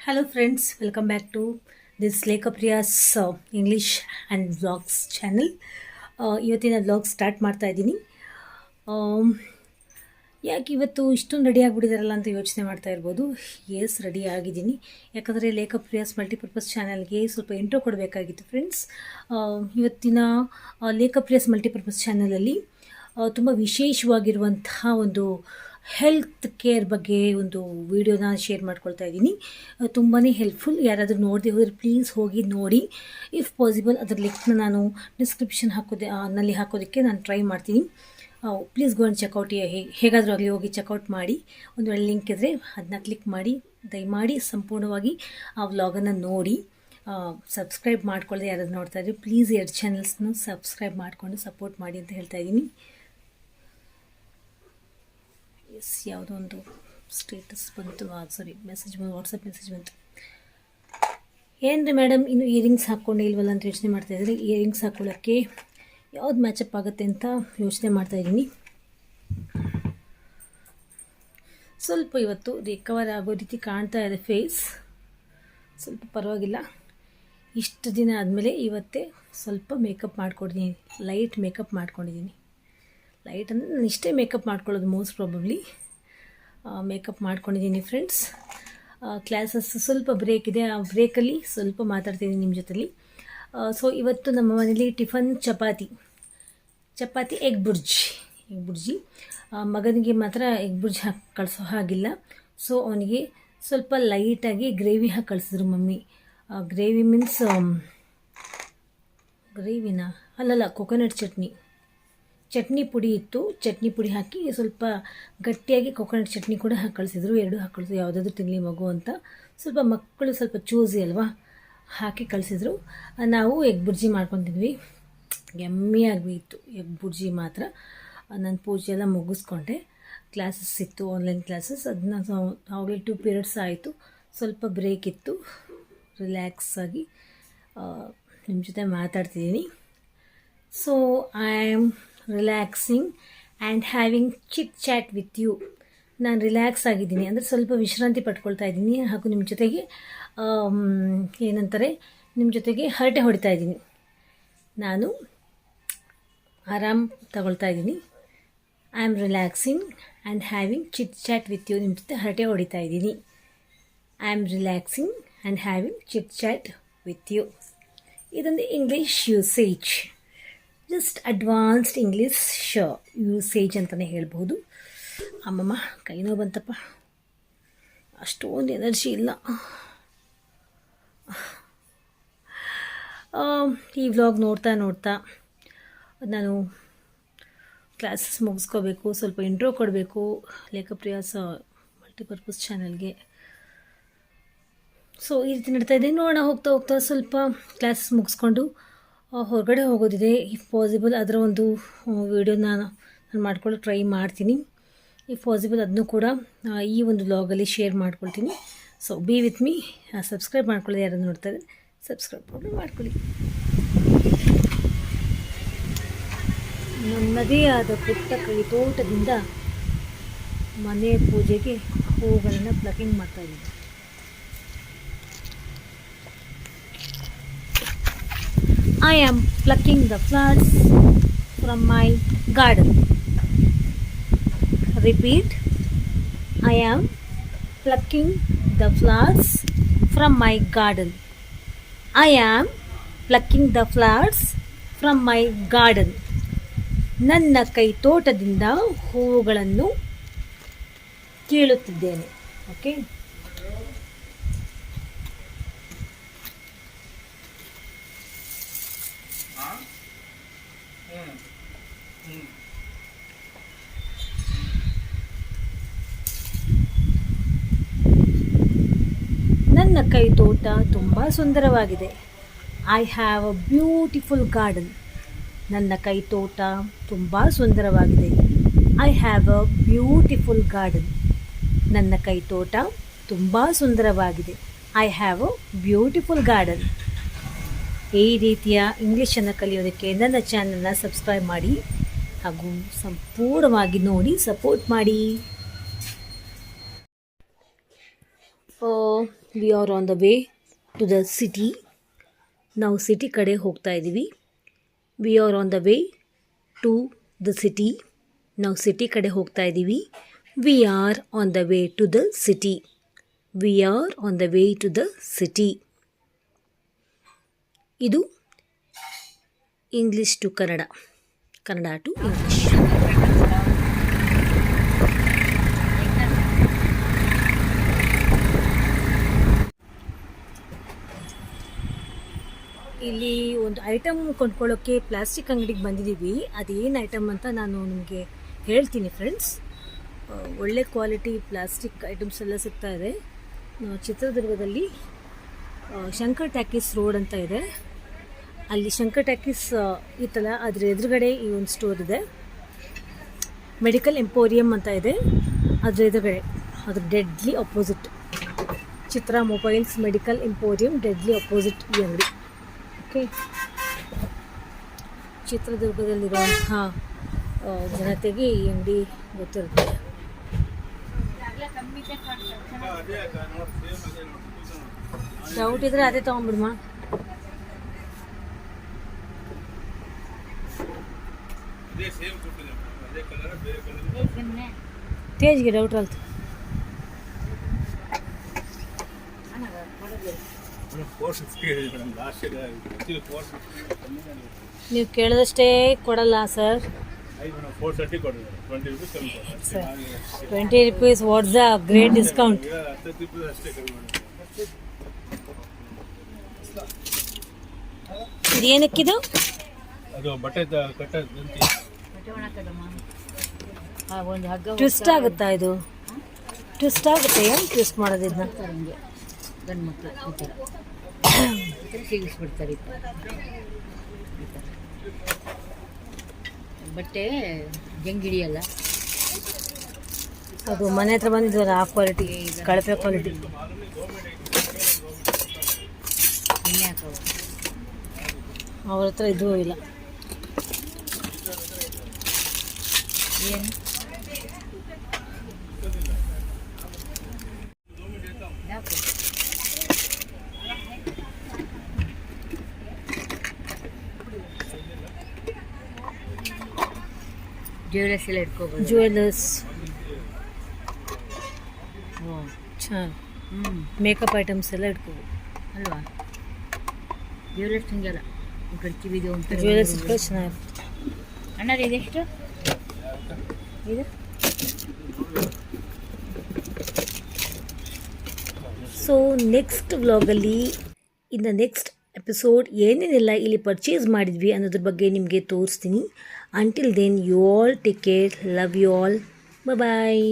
Hello friends welcome back to this Lekhapriya's English and vlogs channel ಇವತ್ತಿನ vlog start ಮಾಡ್ತಾ ಇದ್ದೀನಿ. ಯಾಕೆ ಇವತ್ತು ಇಷ್ಟೊಂದು ರೆಡಿ ಆಗಿಬಿಟ್ಟಿದಾರಲ್ಲ ಅಂತ ಯೋಚನೆ ಮಾಡ್ತಾ ಇರ್ಬೋದು. ಎಸ್ ರೆಡಿ ಆಗಿದ್ದೀನಿ. ಯಾಕಂದರೆ ಲೇಖಪ್ರಿಯಾಸ್ ಮಲ್ಟಿಪರ್ಪಸ್ ಚಾನಲ್ಗೆ ಸ್ವಲ್ಪ ಇಂಟ್ರೋ ಕೊಡಬೇಕಾಗಿತ್ತು ಫ್ರೆಂಡ್ಸ್ ಇವತ್ತಿನ ಆ, ಲೇಖಪ್ರಿಯಾಸ್ ಮಲ್ಟಿಪರ್ಪಸ್ ಚಾನಲಲ್ಲಿ ತುಂಬ ವಿಶೇಷವಾಗಿರುವಂತಹ ಒಂದು ಹೆಲ್ತ್ ಕೇರ್ ಬಗ್ಗೆ ಒಂದು ವಿಡಿಯೋನ ಶೇರ್ ಮಾಡ್ಕೊಳ್ತಾ ಇದ್ದೀನಿ. ತುಂಬಾ ಹೆಲ್ಪ್ಫುಲ್ ಯಾರಾದರೂ ನೋಡದೆ ಹೋದರೆ ಪ್ಲೀಸ್ ಹೋಗಿ ನೋಡಿ. ಇಫ್ ಪಾಸಿಬಲ್ ಅದರ ಲಿಂಕ್ನ ನಾನು ಡಿಸ್ಕ್ರಿಪ್ಷನ್ ಹಾಕೋದೆ ನಲ್ಲಿ ಹಾಕೋದಕ್ಕೆ ನಾನು ಟ್ರೈ ಮಾಡ್ತೀನಿ. ಪ್ಲೀಸ್ ಗೋ ಅಂಡ್ ಚೆಕ್ಔಟ್ ಹೇಗಾದರೂ ಅಲ್ಲಿ ಹೋಗಿ ಚೆಕ್ಔಟ್ ಮಾಡಿ. ಒಂದು ವೇಳೆ ಲಿಂಕ್ ಇದ್ದರೆ ಅದನ್ನ ಕ್ಲಿಕ್ ಮಾಡಿ. ದಯಮಾಡಿ ಸಂಪೂರ್ಣವಾಗಿ ಆ ವ್ಲಾಗನ್ನು ನೋಡಿ. ಸಬ್ಸ್ಕ್ರೈಬ್ ಮಾಡ್ಕೊಳ್ಳದೆ ಯಾರಾದರೂ ನೋಡ್ತಾ ಇದ್ದರೆ ಪ್ಲೀಸ್ ಎರಡು ಚಾನಲ್ಸ್ನ ಸಬ್ಸ್ಕ್ರೈಬ್ ಮಾಡಿಕೊಂಡು ಸಪೋರ್ಟ್ ಮಾಡಿ ಅಂತ ಹೇಳ್ತಾ ಇದ್ದೀನಿ. ಎಸ್ ಯಾವುದೋ ಒಂದು ಸ್ಟೇಟಸ್ ಬಂತು ಸಾರಿ ಮೆಸೇಜ್ ಬಂತು ವಾಟ್ಸಪ್ ಮೆಸೇಜ್ ಬಂತು. ಏನು ರೀ ಮೇಡಮ್ ಇನ್ನು ಇಯರಿಂಗ್ಸ್ ಹಾಕ್ಕೊಂಡು ಇಲ್ವಲ್ಲ ಅಂತ ಯೋಚನೆ ಮಾಡ್ತಾ ಇದ್ದೀನಿ ಇಯರಿಂಗ್ಸ್ ಹಾಕ್ಕೊಳ್ಳೋಕ್ಕೆ ಯಾವ್ದು ಮ್ಯಾಚಪ್ ಆಗುತ್ತೆ ಅಂತ ಯೋಚನೆ ಮಾಡ್ತಾ ಇದ್ದೀನಿ. ಸ್ವಲ್ಪ ಇವತ್ತು ರಿಕವರ್ ಆಗೋ ರೀತಿ ಕಾಣ್ತಾ ಇದೆ ಫೇಸ್ ಸ್ವಲ್ಪ ಪರವಾಗಿಲ್ಲ. ಇಷ್ಟು ದಿನ ಆದಮೇಲೆ ಇವತ್ತೇ ಸ್ವಲ್ಪ ಮೇಕಪ್ ಮಾಡ್ಕೊಂಡಿದ್ದೀನಿ ಲೈಟ್ ಮೇಕಪ್ ಮಾಡ್ಕೊಂಡಿದ್ದೀನಿ. ಲೈಟ್ ಅಂದರೆ ನಾನು ಇಷ್ಟೇ ಮೇಕಪ್ ಮಾಡ್ಕೊಳ್ಳೋದು ಮೋಸ್ಟ್ ಪ್ರಾಬಬ್ಲಿ ಮೇಕಪ್ ಮಾಡ್ಕೊಂಡಿದ್ದೀನಿ ಫ್ರೆಂಡ್ಸ್ ಕ್ಲಾಸಸ್ ಸ್ವಲ್ಪ ಬ್ರೇಕ್ ಇದೆ. ಆ ಬ್ರೇಕಲ್ಲಿ ಸ್ವಲ್ಪ ಮಾತಾಡ್ತೀನಿ ನಿಮ್ಮ ಜೊತೆಲಿ. ಸೊ ಇವತ್ತು ನಮ್ಮ ಮನೇಲಿ tiffin chapati. Chapati egg bhurji. Egg bhurji. ಮಗನಿಗೆ ಮಾತ್ರ ಎಗ್ ಬುರ್ಜಿ ಹಾಕಿ, ಕಳಿಸೋ ಹಾಗಿಲ್ಲ. ಸೊ ಅವನಿಗೆ ಸ್ವಲ್ಪ ಲೈಟಾಗಿ ಗ್ರೇವಿ ಹಾಕಿ ಕಳಿಸಿದ್ರು ಮಮ್ಮಿ. ಗ್ರೇವಿ ಮೀನ್ಸ್ ಗ್ರೇವಿನ ಅಲ್ಲಲ್ಲ ಕೊಕೊನಟ್ ಚಟ್ನಿ. ಚಟ್ನಿ ಪುಡಿ ಇತ್ತು. ಚಟ್ನಿ ಪುಡಿ ಹಾಕಿ ಸ್ವಲ್ಪ ಗಟ್ಟಿಯಾಗಿ ಕೊಕೊನಟ್ ಚಟ್ನಿ ಕೂಡ ಹಾಕಿ ಕಳಿಸಿದ್ರು. ಎರಡು ಹಾಕಿ ಕಳಿಸಿದ್ರು ಯಾವುದಾದ್ರೂ ತಿನ್ನಲಿ ಮಗು ಅಂತ. ಸ್ವಲ್ಪ ಮಕ್ಕಳು ಸ್ವಲ್ಪ ಚೂಸಿ ಅಲ್ವಾ? ಹಾಕಿ ಕಳಿಸಿದ್ರು. ನಾವು ಎಗ್ ಬುರ್ಜಿ ಮಾಡ್ಕೊತಿದ್ವಿ. ಎಮ್ಮಿಯಾಗಿ ಆಗಿತ್ತು ಎಗ್ ಬುರ್ಜಿ ಮಾತ್ರ. ನನ್ನ ಪೂಜೆ ಎಲ್ಲ ಮುಗಿಸ್ಕೊಂಡೆ. ಕ್ಲಾಸಸ್ ಇತ್ತು ಆನ್ಲೈನ್ ಕ್ಲಾಸಸ್ ಅದನ್ನ ಆವಾಗಲೇ ಟೂ ಪೀರಿಯಡ್ಸ್ ಆಯಿತು. ಸ್ವಲ್ಪ ಬ್ರೇಕ್ ಇತ್ತು. ರಿಲ್ಯಾಕ್ಸ್ ಆಗಿ ನಿಮ್ಮ ಜೊತೆ ಮಾತಾಡ್ತಿದ್ದೀನಿ. So I am relaxing and having chit chat with you ನಾನು ರಿಲ್ಯಾಕ್ಸ್ ಆಗಿದ್ದೀನಿ. ಅಂದರೆ ಸ್ವಲ್ಪ ವಿಶ್ರಾಂತಿ ಪಡ್ಕೊಳ್ತಾ ಇದ್ದೀನಿ. ಹಾಗೂ ನಿಮ್ಮ ಜೊತೆಗೆ ಏನಂತಾರೆ ನಿಮ್ಮ ಜೊತೆಗೆ ಹರಟೆ ಹೊಡಿತಾ ಇದ್ದೀನಿ. ನಾನು ಆರಾಮ್ ತಗೊಳ್ತಾ ಇದ್ದೀನಿ. I am relaxing and having chit chat with you ನಿಮ್ಮ ಜೊತೆ ಹರಟೆ ಹೊಡಿತಾ ಇದ್ದೀನಿ. I am relaxing and having chit chat with you ಇದೊಂದು English usage just advanced English usage ಅಂತಲೇ ಹೇಳ್ಬೋದು. ಅಮ್ಮಮ್ಮ, ಕೈ ನೋವು ಬಂತಪ್ಪ. ಅಷ್ಟೊಂದು ಎನರ್ಜಿ ಇಲ್ಲ. ಈ ವ್ಲಾಗ್ ನೋಡ್ತಾ ನೋಡ್ತಾ ನಾನು ಕ್ಲಾಸಸ್ ಮುಗಿಸ್ಕೋಬೇಕು, ಸ್ವಲ್ಪ ಇಂಟ್ರೋ ಕೊಡಬೇಕು. ಲೇಖಪ್ರಿಯಾಸ ಮಲ್ಟಿಪರ್ಪಸ್ ಚಾನಲ್ಗೆ ಸೊ ಈ ರೀತಿ ನಡ್ತಾ ಇದೆ. ನೋಡೋಣ, ಹೋಗ್ತಾ ಹೋಗ್ತಾ ಸ್ವಲ್ಪ ಕ್ಲಾಸಸ್ ಮುಗಿಸ್ಕೊಂಡು ಹೊರಗಡೆ ಹೋಗೋದಿದೆ. ಇಫ್ ಪಾಸಿಬಲ್ ಅದರ ಒಂದು ವಿಡಿಯೋನ ನಾನು ಮಾಡ್ಕೊಳ್ಳೋ ಟ್ರೈ ಮಾಡ್ತೀನಿ. ಇಫ್ ಪಾಸಿಬಲ್ ಅದನ್ನು ಕೂಡ ಈ ಒಂದು ವ್ಲಾಗಲ್ಲಿ ಶೇರ್ ಮಾಡ್ಕೊಳ್ತೀನಿ. So be with me subscribe ಮಾಡ್ಕೊಳ್ಳಿ ಯಾರು ನೋಡ್ತಾರೆ ಸಬ್ಸ್ಕ್ರೈಬ್ ಮಾಡಿ ಮಾಡ್ಕೊಳ್ಳಿ. ನನ್ನದೇ ಆದ ಪುಟ್ಟ ಕೈ ತೋಟದಿಂದ ಮನೆ ಪೂಜೆಗೆ ಹೂಗಳನ್ನು ಪ್ಲಕಿಂಗ್ ಮಾಡ್ತಾ I am plucking the flowers from my garden. Repeat. I am plucking the flowers from my garden. I am plucking the flowers from my garden. ನನ್ನ ಕೈ ತೋಟದಿಂದ ಹೂವುಗಳನ್ನು ಕೀಳುತ್ತಿದ್ದೇನೆ ಓಕೆ ನನ್ನ ಕೈ ತೋಟ ತುಂಬ ಸುಂದರವಾಗಿದೆ. I have a beautiful garden ನನ್ನ ಕೈ ತೋಟ ತುಂಬ ಸುಂದರವಾಗಿದೆ. I have a beautiful garden ನನ್ನ ಕೈ ತೋಟ ತುಂಬ ಸುಂದರವಾಗಿದೆ. I have a beautiful garden ಈ ರೀತಿಯ ಇಂಗ್ಲೀಷನ್ನು ಕಲಿಯೋದಕ್ಕೆ ನನ್ನ ಚಾನಲ್ನ ಸಬ್ಸ್ಕ್ರೈಬ್ ಮಾಡಿ ಹಾಗೂ ಸಂಪೂರ್ಣವಾಗಿ ನೋಡಿ ಸಪೋರ್ಟ್ ಮಾಡಿ. We are on the way to the city ನಾವು ಸಿಟಿ ಕಡೆ ಹೋಗ್ತಾ ಇದ್ದೀವಿ we are on the way to the city ನಾವು ಸಿಟಿ ಕಡೆ ಹೋಗ್ತಾ ಇದ್ದೀವಿ we are on the way to the city we are on the way to the city ಇದು English to Kannada Kannada to English ಇಲ್ಲಿ ಒಂದು item ಕೊಂಡ್ಕೊಳ್ಳೋಕ್ಕೆ plastic ಅಂಗಡಿಗೆ ಬಂದಿದ್ದೀವಿ. ಅದೇನು ಐಟಮ್ ಅಂತ ನಾನು ನಿಮಗೆ ಹೇಳ್ತೀನಿ ಫ್ರೆಂಡ್ಸ್ ಒಳ್ಳೆ ಕ್ವಾಲಿಟಿ ಪ್ಲಾಸ್ಟಿಕ್ ಐಟಮ್ಸ್ ಎಲ್ಲ ಸಿಗ್ತಾ ಇದೆ. ಚಿತ್ರದುರ್ಗದಲ್ಲಿ ಶಂಕರ್ ಟ್ಯಾಕೀಸ್ ರೋಡ್ ಅಂತ ಇದೆ. ಅಲ್ಲಿ ಶಂಕರ್ ಟ್ಯಾಕೀಸ್ ಇತ್ತಲ್ಲ, ಅದ್ರ ಎದುರುಗಡೆ ಈ ಒಂದು ಸ್ಟೋರ್ ಇದೆ. ಮೆಡಿಕಲ್ ಎಂಪೋರಿಯಂ ಅಂತ ಇದೆ. ಅದರ ಎದುರುಗಡೆ, ಅದು deadly opposite Chitra mobiles medical emporium deadly opposite ಈ ಅಂಗಡಿ. ಓಕೆ. ಚಿತ್ರದುರ್ಗದಲ್ಲಿರುವಂತಹ ಜನತೆಗೆ ಈ ಅಂಗಡಿ ಗೊತ್ತಿರುತ್ತೆ. ಡೌಟ್ ಇದ್ರೆ ಅದೇ ತೊಗೊಂಬಿಡ್ಮ ತೇಜ್ಗೆ ಡೌಟ್ ಅಲ್ತು. ನೀವು ಕೇಳಿದಷ್ಟೇ ಕೊಡಲ್ಲ sir. Twenty rupees what's the great discount ಇದೇನಕ್ಕಿದು ಅದು ಬಟ್ಟೆ ಟ್ವಿಸ್ಟ್ ಆಗುತ್ತಾ ಇದು? ಟ್ವಿಸ್ಟ್ ಆಗುತ್ತೆ ಏನು ಟ್ವಿಸ್ಟ್ ಮಾಡೋದಿದ್ನ ಗಂಡು ಮಕ್ಕಳು ಈ ಥರ. ಈ ಥರ ಸಿಗಿಸ್ಬಿಡ್ತಾರೆ ಈ ಥರ. ಈ ಥರ. ಬಟ್ಟೆ ಜಂಗಿಡಿಯಲ್ಲ ಅದು ಮನೆ ಹತ್ರ ಬಂದಿದ್ವಲ್ಲ ಆ ಕ್ವಾಲಿಟಿ ಕಳಪೆ ಕ್ವಾಲಿಟಿ ಎಣ್ಣೆ ಹಾಕವು ಅವ್ರ ಹತ್ರ ಇದು ಇಲ್ಲ. ಏನು ಯಾಕೆ ಜ್ಯುವೆಲರ್ಸ್ ಎಲ್ಲ ಇಟ್ಕೋಬೋದು. ಜ್ಯುವೆಲರ್ಸ್ ಓ ಚೆನ್ನಾಗಿ ಹ್ಞೂ ಮೇಕಪ್ ಐಟಮ್ಸ್ ಎಲ್ಲ ಇಟ್ಕೋಬೋದು. ಅಲ್ವಾ? ಜ್ಯುವೆಲರ್ಸ್ ಹಿಂಗೆಲ್ಲ ಕಿವಿದು ಜ್ಯುವೆಲ್ಲರ್ಸ್ ಜ್ಯುವೆಲರ್ಸ್ ಇಟ್ಕೊಳ್ಳೋ ಚೆನ್ನಾಗಿರುತ್ತೆ ಅಣ್ಣ ಇದೆಷ್ಟು ಇದು? ಸೊ ನೆಕ್ಸ್ಟ್ ವ್ಲಾಗಲ್ಲಿ ಇನ್ ದ ನೆಕ್ಸ್ಟ್ ಎಪಿಸೋಡ್ ಏನೇನೆಲ್ಲ ಇಲ್ಲಿ ಪರ್ಚೇಸ್ ಮಾಡಿದ್ವಿ ಅನ್ನೋದ್ರ ಬಗ್ಗೆ ನಿಮಗೆ ತೋರಿಸ್ತೀನಿ. Until then you all take care love you all bye